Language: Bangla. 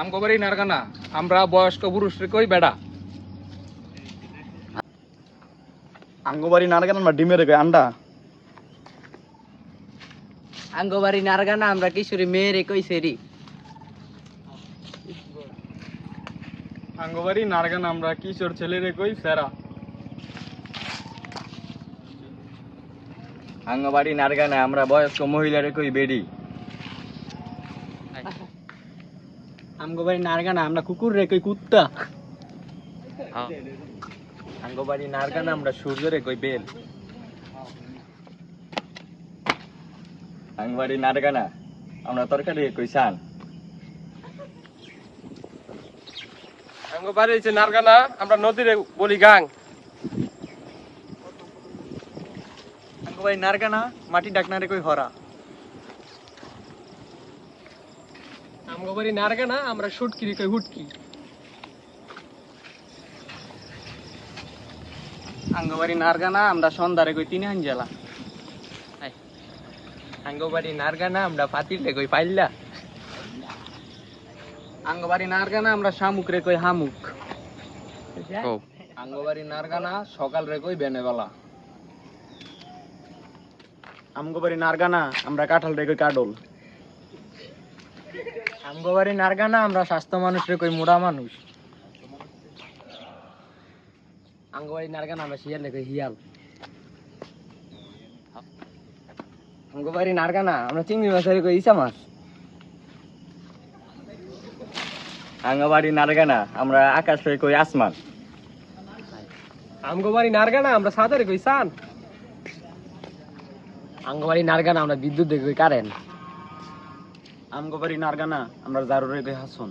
আমগো বাড়ি নারগানা। আমরা বয়স্ক পুরুষ রে কই বেড়া। আঙ্গবাড়ি নারগান আমরা ডিমের কই আন্ডা? আঙ্গবাড়ি নারগানা আমরা কিশোরী মেয়েরে কই সেরি। আঙ্গবাড়ি নারগান আমরা কিশোর ছেলেরে কই ফেরা আঙ্গবাড়ি নারগানা আমরা বয়স্ক মহিলারে কই বেডি। আঙ্গবাড়ি নারগানা আমরা কুকুর রে কই কুত্তা। আঙ্গবাড়ি নারগানা আমরা সূর্যরে কই বেল। আঙ্গবাড়ি নারগানা আমরা তরকারি কই সান আমগো বাড়ি হচ্ছে নারগানা আমরা নদীরে বলি গাং। আঙ্গবাড়ি নারগানা মাটি ডাকনারে কই হরা। আমগো বাড়ি নারগানা আমরা শুটকি রে কই হুটকি আঙ্গবাড়ি নারগানা আমরা সন্ধ্যারে কই তিন হাঞ্জেলা আঙ্গবাড়ি নারগানা আমরা পাতিল রে কই পাইল্লা। আঙ্গবাড়ি নারগানা আমরা শামুক রে কই হামুক। ও আঙ্গবাড়ি নারগানা সকাল রে কই বেনেবেলা। আমগোবাড়ি নারগানা আমরা কাঁঠাল রে কই কাডল। আঙ্গবাড়ি নারগানা আমরা স্বাস্থ্য মানুষ রে কই মুড়া মানুষ। আঙ্গবাড়ি নারগানা আমরা শিয়াল কই হিয়াল আঙ্গবাড়ি নারগানা আমরা চিংড়ি মাছের কই ইসা মাছ। আঙ্গবাড়ি নারগানা আমরা আকাশ কই আসমান। আমগো বাড়ি নারগানা আমরা সাদারে কই সান আঙ্গবাড়ি নারগানা আমরা বিদ্যুৎ রে কই কারেন্ট আমগোবাড়ি নারগানা আমরা জারু রে কই হাসন।